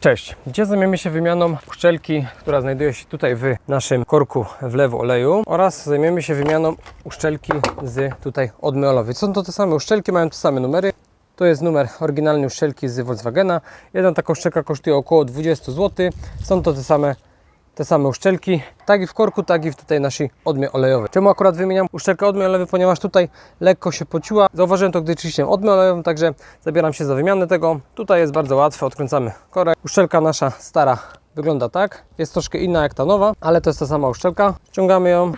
Cześć, dzisiaj zajmiemy się wymianą uszczelki, która znajduje się tutaj w naszym korku wlewu oleju oraz zajmiemy się wymianą uszczelki z tutaj odmy olejowej. Są to te same uszczelki, mają te same numery. To jest numer oryginalny uszczelki z Volkswagena. Jedna taka uszczelka kosztuje około 20 zł. Są to te same te same uszczelki, tak i w korku, tak i w tutaj naszej odmie olejowej. Czemu akurat wymieniam uszczelkę odmy olejowej? Ponieważ tutaj lekko się pociła. Zauważyłem to, gdy czyściłem odmę olejową, także zabieram się za wymianę tego. Tutaj jest bardzo łatwe, odkręcamy korek. Uszczelka nasza stara wygląda tak. Jest troszkę inna jak ta nowa, ale to jest ta sama uszczelka. Ściągamy ją.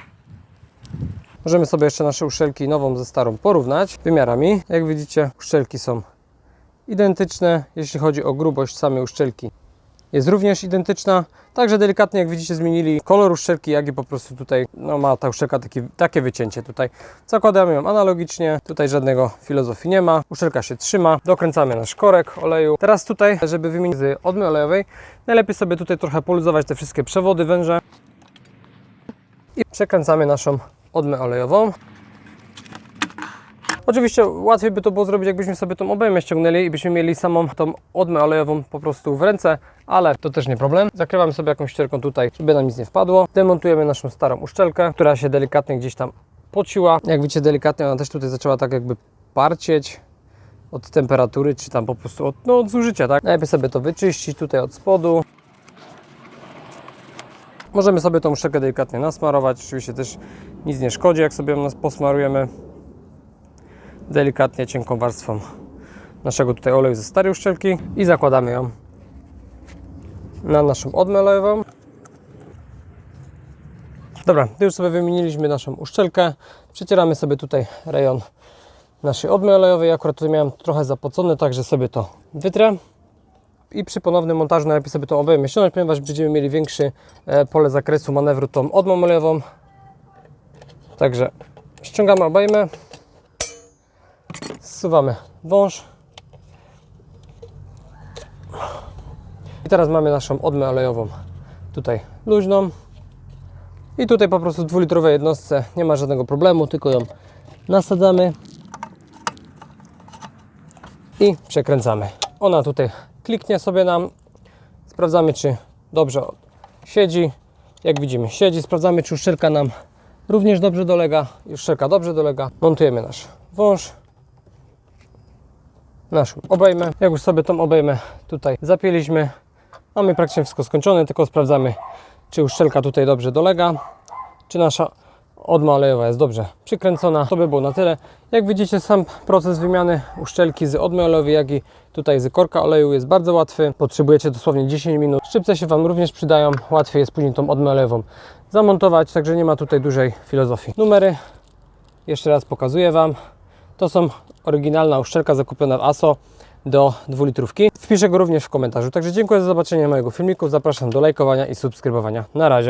Możemy sobie jeszcze nasze uszczelki nową ze starą porównać wymiarami. Jak widzicie, uszczelki są identyczne, jeśli chodzi o grubość samej uszczelki jest również identyczna. Także delikatnie, jak widzicie, zmienili kolor uszczelki, jak i po prostu tutaj no, ma ta uszczelka taki, takie wycięcie tutaj. Zakładamy ją analogicznie, tutaj żadnego filozofii nie ma. Uszczelka się trzyma, dokręcamy nasz korek oleju. Teraz tutaj, żeby wymienić z odmy olejowej, najlepiej sobie tutaj trochę poluzować te wszystkie przewody, węże i przekręcamy naszą odmę olejową. Oczywiście łatwiej by to było zrobić, jakbyśmy sobie tą obejmę ściągnęli i byśmy mieli samą tą odmę olejową po prostu w ręce, ale to też nie problem. Zakrywamy sobie jakąś ścierką tutaj, żeby nam nic nie wpadło. Demontujemy naszą starą uszczelkę, która się delikatnie gdzieś tam pociła. Jak widzicie, delikatnie ona też tutaj zaczęła tak jakby parcieć od temperatury, czy tam po prostu od, no, od zużycia, tak? Najlepiej sobie to wyczyścić tutaj od spodu. Możemy sobie tą uszczelkę delikatnie nasmarować. Oczywiście też nic nie szkodzi, jak sobie ją posmarujemy delikatnie cienką warstwą naszego tutaj oleju ze starej uszczelki i zakładamy ją na naszą odmę. Dobra, już sobie wymieniliśmy naszą uszczelkę, przecieramy sobie tutaj rejon naszej odmy olejowej. Akurat tutaj miałem trochę zapocone, także sobie to wytrę. I przy ponownym montażu najlepiej sobie tą obejmę ściągnąć, ponieważ będziemy mieli większe pole zakresu manewru tą odmą olejową. Także ściągamy obejmę. Zsuwamy wąż. Teraz mamy naszą odmę olejową tutaj luźną. I tutaj po prostu dwulitrowej jednostce nie ma żadnego problemu, tylko ją nasadzamy i przekręcamy. Ona tutaj kliknie sobie nam. Sprawdzamy, czy dobrze siedzi. Jak widzimy, siedzi. Sprawdzamy, czy uszczelka nam również dobrze dolega. Uszczelka dobrze dolega. Montujemy nasz wąż naszą obejmę. Jak już sobie tą obejmę tutaj zapięliśmy, mamy praktycznie wszystko skończone, tylko sprawdzamy, czy uszczelka tutaj dobrze dolega, czy nasza odma olejowa jest dobrze przykręcona. To by było na tyle. Jak widzicie, sam proces wymiany uszczelki z odmy olejowej, jak i tutaj z korka oleju jest bardzo łatwy. Potrzebujecie dosłownie 10 minut. Szczypce się Wam również przydają. Łatwiej jest później tą odmę olejową zamontować, także nie ma tutaj dużej filozofii. Numery jeszcze raz pokazuję Wam. To są oryginalna uszczelka zakupiona w ASO do 2 litrówki. Wpiszę go również w komentarzu. Także dziękuję za zobaczenie mojego filmiku. Zapraszam do lajkowania i subskrybowania. Na razie.